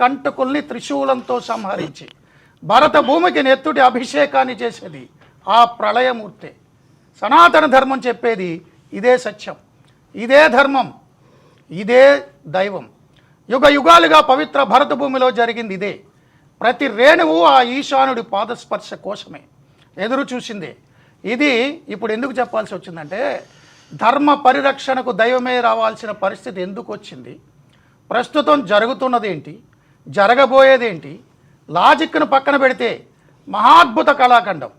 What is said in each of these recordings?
కంటుకుల్ని త్రిశూలంతో సంహరించి భరత భూమికి నెత్తుడి అభిషేకాన్ని చేసేది ఆ ప్రళయమూర్తే. సనాతన ధర్మం చెప్పేది ఇదే సత్యం ఇదే ధర్మం ఇదే దైవం. యుగ యుగాలుగా పవిత్ర భరత భూమిలో జరిగింది ఇదే. ప్రతి రేణువు ఆ ఈశానుడి పాదస్పర్శ కోసమే. ఎదురు చూసిందే. ఇది ఇప్పుడు ఎందుకు చెప్పాల్సి వచ్చిందంటే ధర్మ పరిరక్షణకు దైవమే రావాల్సిన పరిస్థితి ఎందుకు వచ్చింది? ప్రస్తుతం జరుగుతున్నదేంటి జరగబోయేదేంటి? లాజిక్ను పక్కన పెడితే మహాద్భుత కళాఖండం.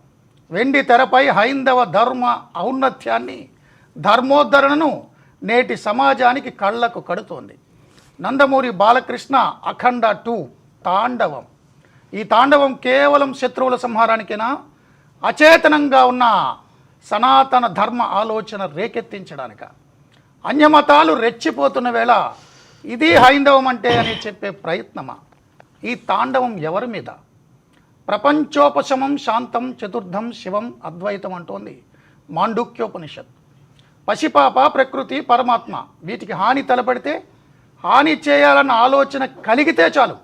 వెండి తెరపై హైందవ ధర్మ ఔన్నత్యాన్ని ధర్మోద్ధరణను నేటి సమాజానికి కళ్ళకు కడుతోంది. నందమూరి బాలకృష్ణ అఖండ టూ తాండవం. ఈ తాండవం కేవలం శత్రువుల సంహారానికేనా? అచేతనంగా ఉన్న సనాతన ధర్మ ఆలోచన రేకెత్తించడానిక? అన్యమతాలు రెచ్చిపోతున్న వేళ ఇది హైందవం అంటే అని చెప్పే ప్రయత్నమా? ఈ తాండవం ఎవరి మీద? ప్రపంచోపశమం శాంతం చతుర్థం శివం అద్వైతం అంటోంది మాండుక్యోపనిషత్. పసిపాప ప్రకృతి పరమాత్మ వీటికి హాని తలపడితే హాని చేయాలన్న ఆలోచన కలిగితే చాలు.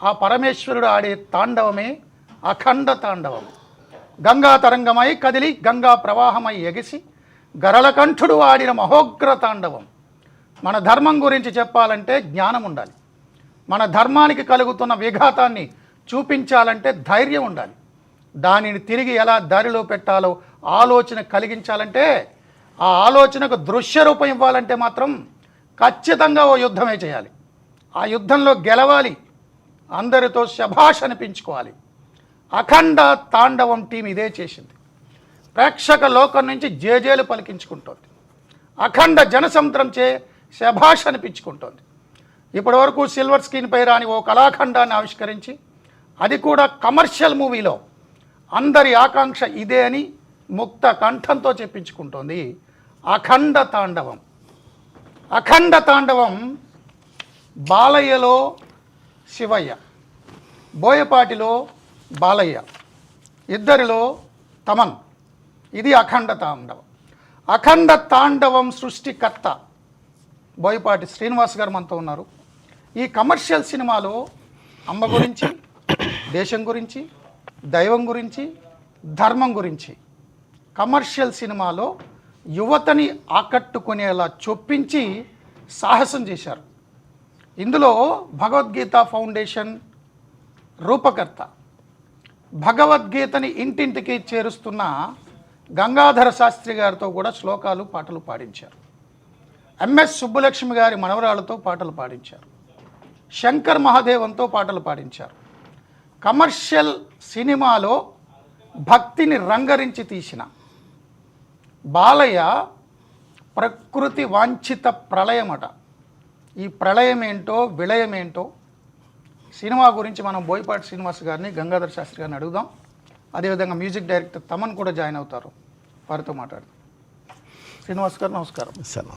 ఆ పరమేశ్వరుడు ఆడే తాండవమే అఖండ తాండవం. గంగా తరంగమై కదిలి గంగా ప్రవాహమై ఎగిసి గరళకంఠుడు ఆడిన మహోగ్ర తాండవం. మన ధర్మం గురించి చెప్పాలంటే జ్ఞానం ఉండాలి. మన ధర్మానికి కలుగుతున్న విఘాతాన్ని చూపించాలంటే ధైర్యం ఉండాలి. దానిని తిరిగి ఎలా దారిలో పెట్టాలో ఆలోచన కలిగించాలంటే ఆ ఆలోచనకు దృశ్య రూపం ఇవ్వాలంటే మాత్రం ఖచ్చితంగా ఓ యుద్ధమే చేయాలి. ఆ యుద్ధంలో గెలవాలి. అందరితో శభాష్ అనిపించుకోవాలి. అఖండ తాండవం టీం ఇదే చేసింది. ప్రేక్షక లోకం నుంచి జేజేలు పలికించుకుంటోంది. అఖండ జనసముద్రం చే శభాష్ అనిపించుకుంటోంది. ఇప్పటివరకు సిల్వర్ స్క్రీన్ పై రాని ఓ కళాఖండాన్ని ఆవిష్కరించి అది కూడా కమర్షియల్ మూవీలో. అందరి ఆకాంక్ష ఇదే అని ముక్త కంఠంతో చెప్పించుకుంటోంది. అఖండ తాండవం. అఖండ తాండవం బాలయ్యలో శివయ్య బోయపాటిలో బాలయ్య ఇద్దరిలో తమన్. ఇది అఖండ తాండవం. అఖండ తాండవం సృష్టికర్త బోయపాటి శ్రీనివాస్ గారు మనతో ఉన్నారు. ఈ కమర్షియల్ సినిమాలో అమ్మ గురించి దేశం గురించి దైవం గురించి ధర్మం గురించి కమర్షియల్ సినిమాలో యువతని ఆకట్టుకునేలా చొప్పించి సాహసం చేశారు. ఇందులో భగవద్గీత ఫౌండేషన్ రూపకర్త భగవద్గీతని ఇంటింటికి చేరుస్తున్న గంగాధర శాస్త్రి గారితో కూడా శ్లోకాలు పాటలు పాడించారు. ఎంఎస్ సుబ్బలక్ష్మి గారి మనవరాలతో పాటలు పాడించారు. శంకర్ మహాదేవంతో పాటలు పాడించారు. కమర్షియల్ సినిమాలో భక్తిని రంగరించి తీసిన బాలయ్య ప్రకృతి వాంఛిత ప్రళయమట. ఈ ప్రళయం ఏంటో విలయం ఏంటో సినిమా గురించి మనం బోయపాటి శ్రీనివాస్ గారిని గంగాధర్ శాస్త్రి గారిని అడుగుదాం. అదేవిధంగా మ్యూజిక్ డైరెక్టర్ తమన్ కూడా జాయిన్ అవుతారు. వారితో మాట్లాడదాం. శ్రీనివాస్ గారు నమస్కారం.